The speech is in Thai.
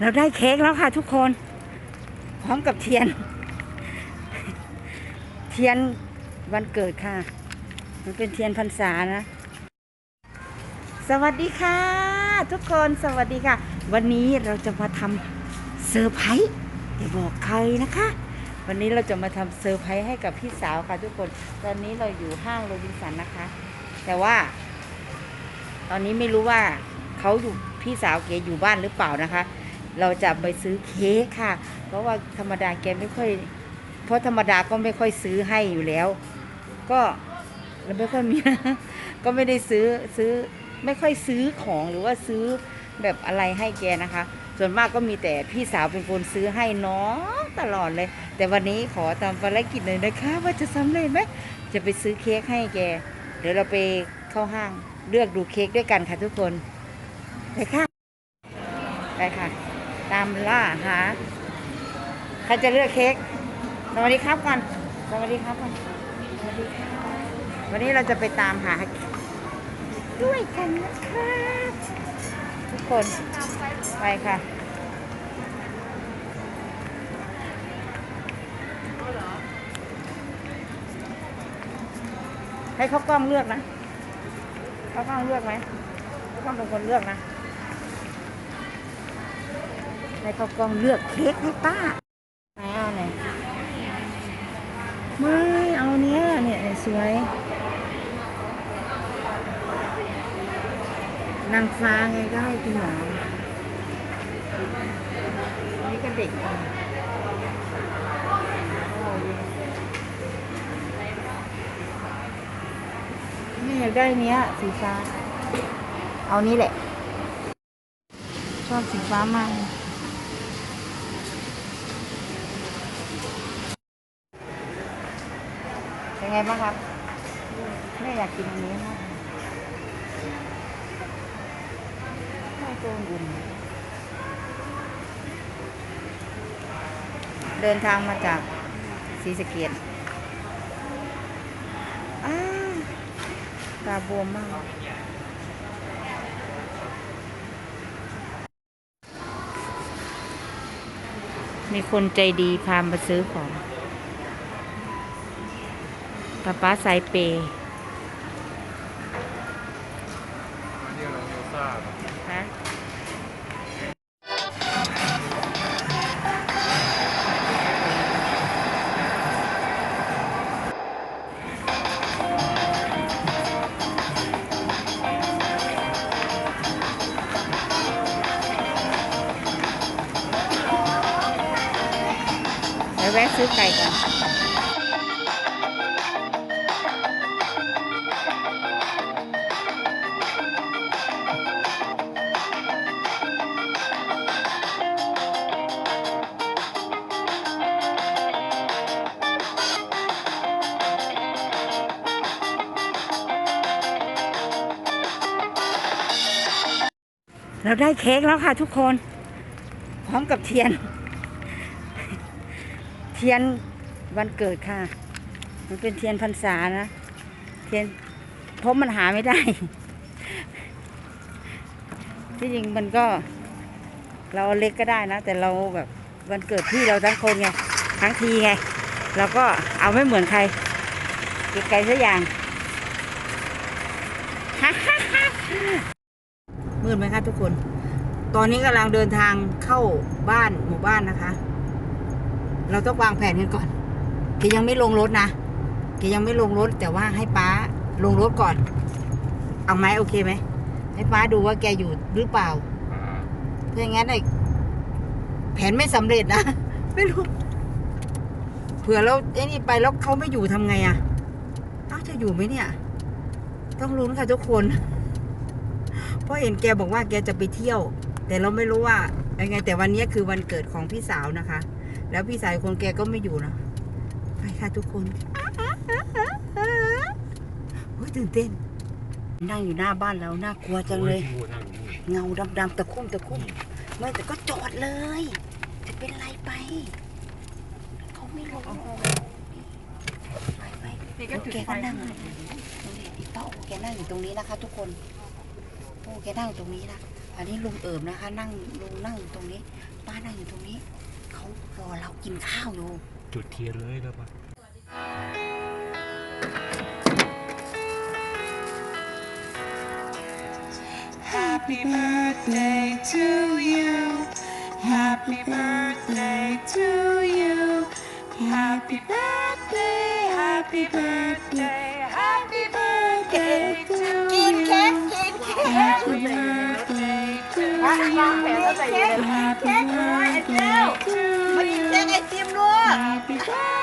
เราได้เค้กแล้วค่ะทุกคน พร้อมกับเทียน เทียนวันเกิดค่ะ มันเป็นเทียนพรรษานะ สวัสดีค่ะ ทุกคนสวัสดีค่ะ วันนี้เราจะมาทำเซอร์ไพรส์อย่าบอกใครนะคะ วันนี้เราจะมาทำเซอร์ไพรส์ให้กับพี่สาวค่ะทุกคน ตอนนี้เราอยู่ห้างโรบินสันนะคะ แต่ว่า ตอนนี้ไม่รู้ว่าเขาอยู่พี่สาวเกอยู่บ้านหรือเปล่านะคะ เราจะไปซื้อเค้กค่ะ เพราะว่าธรรมดาแกไม่ค่อย เพราะธรรมดาก็ไม่ค่อยซื้อให้อยู่แล้ว ก็เราไม่ค่อยมีก็ไม่ได้ซื้อซื้อไม่ค่อยซื้อของหรือว่าซื้อแบบอะไรให้แกนะคะ ส่วนมากก็มีแต่พี่สาวเป็นคนซื้อให้น้องตลอดเลย แต่วันนี้ขอตามภารกิจเลยนะคะ ว่าจะสำเร็จไหมจะไปซื้อเค้กให้แก เดี๋ยวเราไปเข้าห้างเลือกดูเค้กด้วยกันค่ะทุกคนไปค่ะไปค่ะ ตามล่าหา ใครจะเลือกเค้ก สวัสดีครับก่อน สวัสดีครับก่อน สวัสดีค่ะวันนี้เราจะไปตามหา ด้วยกันนะครับทุกคน ไปค่ะ ให้เขากล้องเลือกนะเขากล้องเลือกไหมเขากล้องเป็นคนเลือกนะ ให้เขากล้องเลือกเค้กให้ป้าไหนเอาไหนไม่เอาเนี้ยเนี่ยสวยนางฟ้าไงก็ให้คุณหมอนี่ก็เด็กนี่อยากได้เนี้ยสีฟ้า เอานี้แหละ ชอบสีฟ้ามาก เป็น ไงบ้างครับไม่อยากกินอันนี้มากไม่โกงบุญเดินทางมาจากศรีสะเกียดอ้าตาบวมมาก มีคนใจดีพามาซื้อของ ป้าป้าสายเปย์อันนี้อะไซเหรอฮะเดี๋ยวแวะซื้อไก่ก่อน เราได้เค้กแล้วค่ะทุกคน พร้อมกับเทียน เทียนวันเกิดค่ะ มันเป็นเทียนพรรษานะ เทียนพราะมันหาไม่ได้ ที่จริงมันก็ เราเล็กก็ได้นะ แต่เราแบบวันเกิดพี่เราทั้งคนไงทั้งทีไงเราก็เอาไม่เหมือนใครไกลๆสักอย่าง มืดไหมคะทุกคน ตอนนี้กำลังเดินทางเข้าบ้านหมู่บ้านนะคะ เราต้องวางแผนกันก่อนแกยังไม่ลงรถนะแกยังไม่ลงรถ แต่ว่าให้ป้าลงรถก่อน เอาไหมโอเคไหมให้ป้าดูว่าแกอยู่หรือเปล่าถ้าอย่างนั้นไอ้แผนไม่สำเร็จนะไม่รู้เผื่อเราไอ้นี่ไปแล้วเขาไม่อยู่ทำไงอะเอ้าจะอยู่ไหมเนี่ย ต้องลุ้นค่ะทุกคน ราะเห็นแกบอกว่าแกจะไปเที่ยว แต่เราไม่รู้ว่ายังไง แต่วันนี้คือวันเกิดของพี่สาวนะคะ แล้วพี่สาวอีกคนแกก็ไม่อยู่นะไปค่ะทุกคนโอ้ยตื่นเต้น นั่งอยู่หน้าบ้านเราน่ากลัวจังเลยโอ้นั่งอยู่นี่เงาดำๆตะคุ่มตะคุ่มไม่แต่ก็จอดเลย จะเป็นอะไรไป เขาไม่รู้ไปไปแล้วแกก็นั่งพี่โต้แกนั่งอยู่ตรงนี้นะคะ ทุกคน โอ้แกนั่งอยู่ตรงนี้นะไปอันนี้ลุงเอิบนะคะ นั่งลุงนั่งอยู่ตรงนี้ ป้านั่งอยู่ตรงนี้เขารอเรากินข้าวอยู่จุดเทียนเลยแล้วปะ Happy birthday to you. Happy birthday to you. Happy birthday, happy birthday, วางแผนแล้วใส่เย็น Happy เค้กเลยไอ้เจ้า birthday มา to กินเค้ก you. ไอติมด้วย